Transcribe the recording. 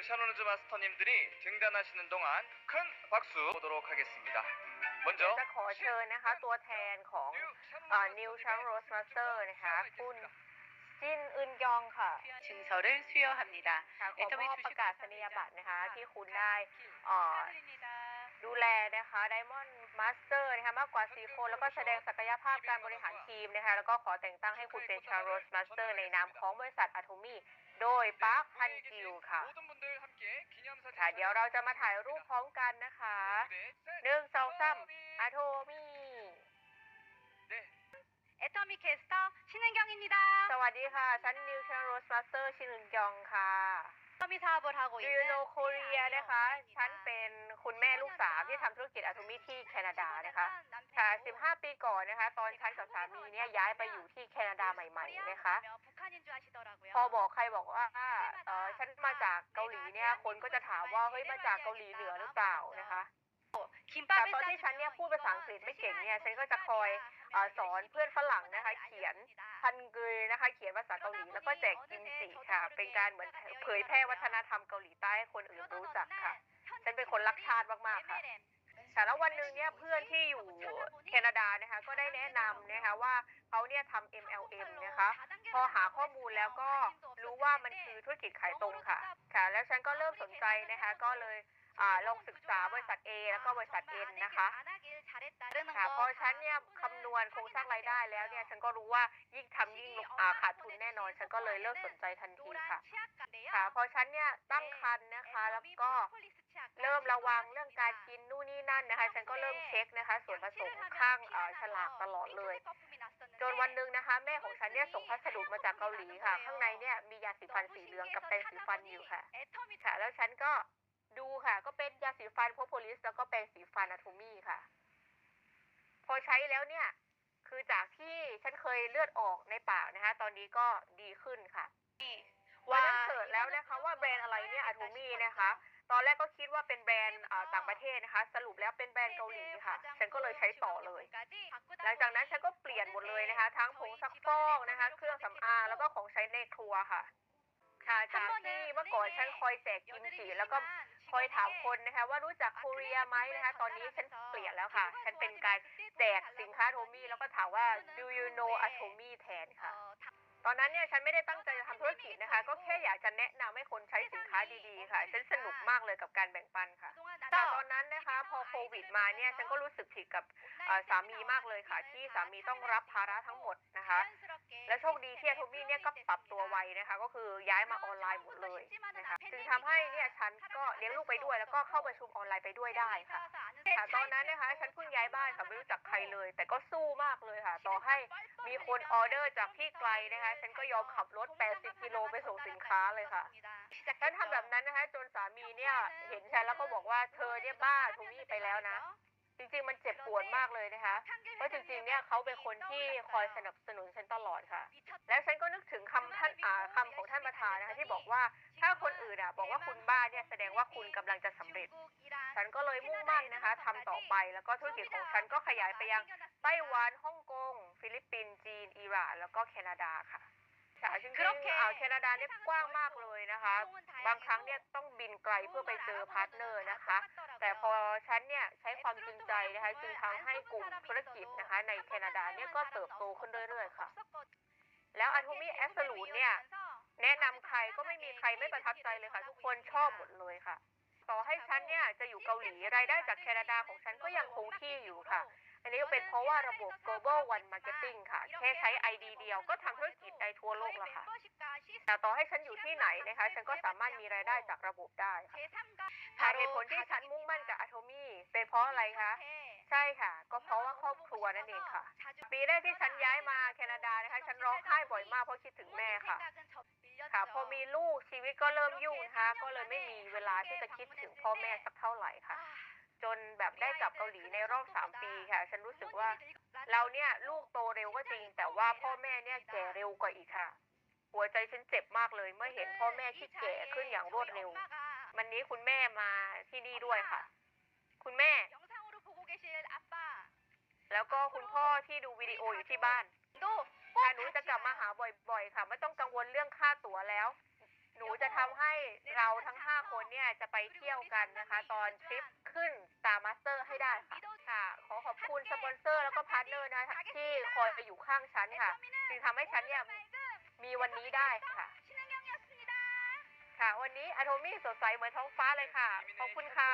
샤노누즈 마스터님들이 등단하시는 동안 큰 박수 보도록 하겠습니다. เดี๋ยว 먼저 จะขอเชิญนะคะ ตัวแทนของเอ่อ New Chang Rose Master นะคะคุณจินอึนยองค่ะ 증서를 수여합니다. ค่ะขอมอบประกาศนียบัตรนะคะ ที่คุณได้เอ่อดูแลนะคะ Diamond Master น มาสเตอร์นะคะมากกว่า 4 คน แล้วก็แสดงศักยภาพการบริหารทีมนะคะแล้วก็ขอแต่งตั้งให้คุณเป็นชาร์ลส์มาสเตอร์ในนามของบริษัทอะโทมี่โดยปาร์คฮันกิวค่ะค่ะ เดี๋ยวเราจะมาถ่ายรูปพร้อมกันนะคะหนึ่งสองสามอะโทมี่เอตอมิเคสเตอร์ชินึงยองอินดิสวัสดีค่ะ ฉันนิวชาร์ลส์มาสเตอร์ชินึงยองค่ะ ก็มีทาโบทาโกะยูโนโคเรียนะคะ ฉันเป็นคุณแม่ลูกสามที่ทำธุรกิจอะตูมิที่แคนาดานะคะค่ะ15 ปีก่อนนะคะ ตอนฉันกับสามีเนี่ยย้ายไปอยู่ที่แคนาดาใหม่ๆนะคะ พอบอกใครบอกว่าเออฉันมาจากเกาหลีเนี่ย คนก็จะถามว่าเฮ้ยมาจากเกาหลีเหนือหรือเปล่านะคะแต่ตอนที่ฉันเนี่ยพูดภาษาอังกฤษไม่เก่งเนี่ย ฉันก็จะคอยสอนเพื่อนฝรั่งนะคะ เขียน พันเกยนะคะ เขียนภาษาเกาหลีแล้วก็แจกกิมจิค่ะ เป็นการเหมือนเผยแพร่วัฒนธรรมเกาหลีใต้ให้คนอื่นรู้จักค่ะ ฉันเป็นคนรักชาติมากๆค่ะแต่แล้ววันหนึ่งเนี่ยเพื่อนที่อยู่แคนาดานะคะก็ได้แนะนำนะคะว่าเขาเนี่ยทำ MLM นะคะพอหาข้อมูลแล้วก็รู้ว่ามันคือธุรกิจขายตรงค่ะ ค่ะ แล้วฉันก็เริ่มสนใจนะคะก็เลยอ่าลองศึกษาบริษัท A แล้วก็บริษัท N นะคะ ค่ะพอฉันเนี่ยคำนวณโครงสร้างรายได้แล้วเนี่ยฉันก็รู้ว่ายิ่งทำยิ่งลงอ่าขาดทุนแน่นอน ฉันก็เลยเลิกสนใจทันทีค่ะ ค่ะพอฉันเนี่ยตั้งครรภ์นะคะ แล้วก็เริ่มระวังเรื่องการกินนู่นนี่นั่นนะคะ ฉันก็เริ่มเช็คนะคะ ส่วนผสมข้างเอ่อฉลากตลอดเลย จนวันหนึ่งนะคะ แม่ของฉันเนี่ยส่งพัสดุมาจากเกาหลีค่ะ ข้างในเนี่ยมียาสีฟันสีเหลืองกับแปรงสีฟันอยู่ค่ะ ค่ะ แล้วฉันก็ดูค่ะ ก็เป็นยาสีฟันโพโพลิสแล้วก็แปรงสีฟันอะโทมี่ค่ะพ อใช้แล้วเนี่ย คือจากที่ฉันเคยเลือดออกในปากนะคะ ตอนนี้ก็ดีขึ้นค่ะวันนั้นเกิดแล้วนะคะว่าแบรนด์อะไรเนี่ยอะโทมี่นะคะ ตอนแรกก็คิดว่าเป็นแบรนด์อ่าต่างประเทศนะคะ สรุปแล้วเป็นแบรนด์เกาหลีค่ะ ฉันก็เลยใช้ต่อเลย หลังจากนั้นฉันก็เปลี่ยนหมดเลยนะคะ ทั้งผงซักฟอกนะคะ เครื่องสำอางแล้วก็ของใช้ในครัวค่ะค่ะจากที่เมื่อก่อนฉันคอยแจกกิมจิแล้วก็ คอยถามคนนะคะว่ารู้จักโคเรียไหมนะคะ ตอนนี้ฉันเปลี่ยนแล้วค่ะ ฉันเป็นการแจกสินค้าโทมี่แล้วก็ถามว่า do you know a Tomy แทนค่ะ ตอนนั้นเนี่ยฉันไม่ได้ตั้งใจจะทำธุรกิจนะคะ ก็แค่อยากจะแนะนำให้คนใช้สินค้าดีๆค่ะ ฉันสนุกมากเลยกับการแบ่งปันค่ะ แต่ตอนนั้นนะคะพอโควิดมาเนี่ยฉันก็รู้สึกผิดกับเอ่อสามีมากเลยค่ะ ที่สามีต้องรับภาระทั้งหมดนะคะ และโชคดีที่อะโทมี่เนี่ยก็ปรับตัวไวนะคะ ก็คือย้ายมาออนไลน์หมดเลยนะคะจึงทำให้เนี่ยฉันก็เลี้ยงลูกไปด้วย แล้วก็เข้าประชุมออนไลน์ไปด้วยได้ค่ะค่ะตอนนั้นนะคะ ฉันเพิ่งย้ายบ้านค่ะไม่รู้จักใครเลย แต่ก็สู้มากเลยค่ะ ต่อให้มีคนออเดอร์จากที่ไกลนะคะ ฉันก็ยอมขับรถ 80 กิโลไปส่งสินค้าเลยค่ะฉันทำแบบนั้นนะคะ จนสามีเนี่ยเห็นฉันแล้วก็บอกว่าเธอเนี่ยบ้าโทมี่ไปแล้วนะ จริงๆ มันเจ็บปวดมากเลยนะคะ เพราะจริงๆ เนี่ยเขาเป็นคนที่คอยสนับสนุนฉันตลอดค่ะ แล้วฉันก็นึกถึงคำท่านอ่าคำของท่านประธานนะคะที่บอกว่าถ้าคนอื่นอะบอกว่าคุณบ้าเนี่ยแสดงว่าคุณกำลังจะสำเร็จ ฉันก็เลยมุ่งมั่นนะคะทำต่อไปแล้วก็ธุรกิจของฉันก็ขยายไปยังไต้หวันฮ่องกง ฟิลิปปินส์จีน อิหร่าน แล้วก็แคนาดาค่ะ ค่ะจริงๆอ่าแคนาดาเนี่ยกว้างมากเลยนะคะ บางครั้งเนี่ยต้องบินไกลเพื่อไปเจอพาร์ทเนอร์นะคะ แต่พอฉันเนี่ยใช้ความจริงใจนะคะจึงทำให้กลุ่มธุรกิจนะคะ ในแคนาดาเนี่ยก็เติบโตขึ้นเรื่อยๆค่ะ แล้วอันทูมี่แอสลูเนี่ย แนะนำใครก็ไม่มีใครไม่ประทับใจเลยค่ะ ทุกคนชอบหมดเลยค่ะ ต่อให้ฉันเนี่ยจะอยู่เกาหลีรายได้จากแคนาดาของฉันก็ยังคงที่อยู่ค่ะ อันนี้ก็เป็นเพราะว่าระบบ global one marketing ค่ะ แค่ใช้ ID เดียวก็ทำธุรกิจได้ทั่วโลกแล้วค่ะ แต่ต่อให้ฉันอยู่ที่ไหนนะคะ ฉันก็สามารถมีรายได้จากระบบได้ค่ะค่ะเหตุผลที่ฉันมุ่งมั่นกับอะโทมี่เป็นเพราะอะไรคะ ใช่ค่ะ ก็เพราะว่าครอบครัวนั่นเองค่ะ ปีแรกที่ฉันย้ายมาแคนาดานะคะ ฉันร้องไห้บ่อยมากเพราะคิดถึงแม่ค่ะค่ะพอมีลูกชีวิตก็เริ่มยุ่งนะคะก็เลยไม่มีเวลาที่จะคิดถึงพ่อแม่สักเท่าไหร่ค่ะ จนแบบได้กลับเกาหลีในรอบสามปีค่ะ ฉันรู้สึกว่า เราเนี่ยลูกโตเร็วก็จริง แต่ว่าพ่อแม่เนี่ยแก่เร็วกว่าอีกค่ะ หัวใจฉันเจ็บมากเลยเมื่อเห็นพ่อแม่ที่แก่ขึ้นอย่างรวดเร็ว วันนี้คุณแม่มาที่นี่ด้วยค่ะ คุณแม่ แล้วก็คุณพ่อที่ดูวิดีโออยู่ที่บ้านค่ะหนูจะกลับมาหาบ่อยๆ ค่ะ ไม่ต้องกังวลเรื่องค่าตั๋วแล้ว ห หนูจะทำให้ เราทั้ง 5 คนเนี่ยจะไปเที่ยวกันนะคะ ตอนทริปขึ้น Star Master ให้ได้ค่ะค่ะ ขอขอบคุณสปอนเซอร์แล้วก็พาร์ทเนอร์นะคะที่คอยอยู่ข้างฉันค่ะจึงทำให้ฉันเนี่ยมีวันนี้ได้ค่ะ ค่ะ วันนี้อะโทมี่สดใสเหมือนท้องฟ้าเลยค่ะ ขอบคุณค่ะ